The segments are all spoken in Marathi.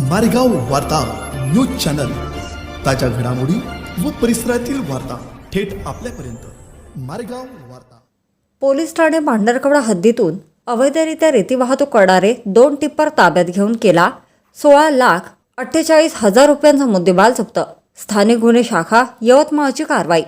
मारेगाव वार्ता न्यूज चॅनल. ताज्या घडामोडी व परिसरातील वार्ता थेट आपल्यापर्यंत. मारेगाव वार्ता. पोलीस ठाणे भांडरकवडा हद्दीतून अवैधरित्या रेती वाहतूक करणारे दोन टिप्पर ताब्यात घेऊन केला सोळा लाख अठ्ठेचाळीस हजार रुपयांचा मुद्देमाल जप्त. स्थानिक गुन्हे शाखा यवतमाळची कारवाई.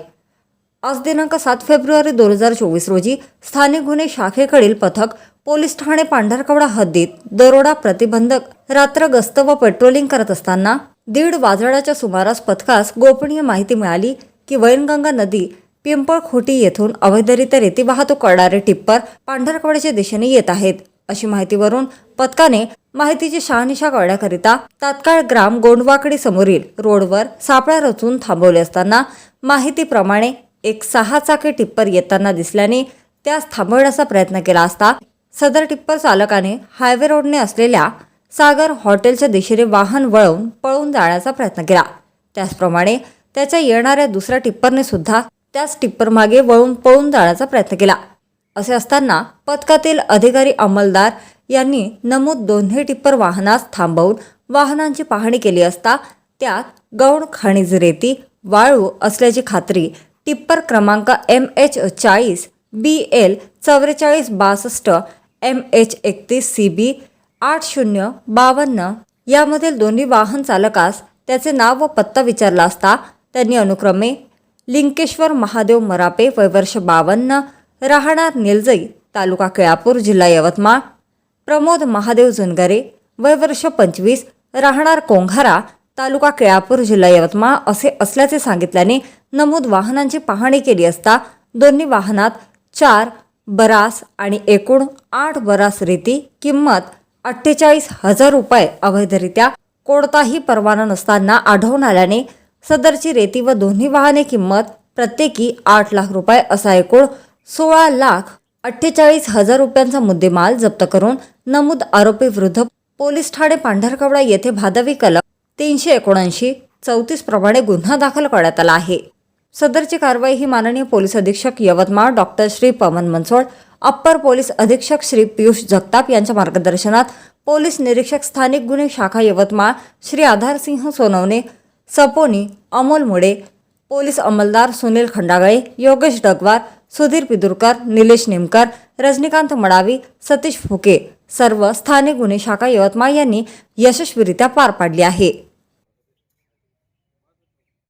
आज दिनांक सात फेब्रुवारी दोन हजार चोवीस रोजी स्थानिक गुन्हे शाखेकडील पथक पोलीस ठाणे पांढरकवडा हद्दीत दरोडा प्रतिबंधक रात्र गस्त व पेट्रोलिंग करत असताना दीड वाजळाच्या सुमारास पथकास गोपनीय माहिती मिळाली की वैनगंगा नदी पिंपळखोटी येथून अवैधरित्या रेती वाहतूक करणारे टिप्पर पांढरकवड्याच्या दिशेने येत आहेत. अशी माहितीवरून पथकाने माहितीची शहानिशा करण्याकरिता तात्काळ ग्राम गोंडवाकडी समोरील रोडवर सापळा रचून थांबवले असताना माहितीप्रमाणे एक सहा चाकी टिप्पर येताना दिसल्याने त्यास थांबवण्याचा प्रयत्न केला असता सदर टिप्पर चालकाने हायवे रोडने असलेल्या सागर हॉटेलच्या दिशेने वाहन वळवून पळून जाण्याचा प्रयत्न केला. त्याचप्रमाणे त्याच्या येणाऱ्या दुसऱ्या टिप्परने सुद्धा त्याच टिप्पर मागे वळून पळून जाण्याचा प्रयत्न केला. असे असताना पथकातील अधिकारी अंमलदार यांनी नमूद दोन्ही टिप्पर वाहनास थांबवून वाहनांची पाहणी केली असता त्यात गौण खनिज रेती वाळू असल्याची खात्री टिप्पर क्रमांक एम एच चाळीस बी एल चौवेचाळीस बासष्ट एम एच एकतीस सी बी आठ शून्य बावन्न. यामधील दोन्ही वाहन चालकास त्याचे नाव व पत्ता विचारला असता त्यांनी अनुक्रमे लिंकेश्वर महादेव मरापे वय वर्ष बावन्न राहणार निलजई तालुका केळापूर जिल्हा यवतमाळ. प्रमोद महादेव जुनगरे वय वर्ष पंचवीस राहणार कोंघारा तालुका केळापूर जिल्हा यवतमाळ असे असल्याचे सांगितल्याने नमूद वाहनांची पाहणी केली असता दोन्ही वाहनात चार बरास आणि एकूण आठ बरास रेती किंमत अठ्ठेचाळीस हजार रुपये अवैधरित्या कोणताही परवाना नसताना आढळून आल्याने सदरची रेती व दोन्ही वाहने किंमत प्रत्येकी आठ लाख रुपये असा एकूण सोळा लाख अठ्ठेचाळीस हजार रुपयांचा मुद्देमाल जप्त करून नमूद आरोपी विरुद्ध पोलीस ठाणे पांढरकवडा येथे भादवी कलम तीनशे एकोणऐंशी चौतीस प्रमाणे गुन्हा दाखल करण्यात आला आहे. सदरची कारवाई ही माननीय पोलीस अधीक्षक Yavatmal doctor Shri Pavan Mansol upper police अधीक्षक श्री पियुष जगताप यांच्या मार्गदर्शनात पोलीस निरीक्षक स्थानिक गुन्हे शाखा यवतमाळ श्री आधारसिंह सोनवणे सपोनी अमोल मुडे पोलीस अंमलदार सुनील खंडागळे योगेश डगवार सुधीर पिदुरकर निलेश निमकर रजनीकांत मडावी सतीश फुके सर्व स्थानिक गुन्हे शाखा यवतमाळ यांनी यशस्वीरित्या पार पाडली आहे.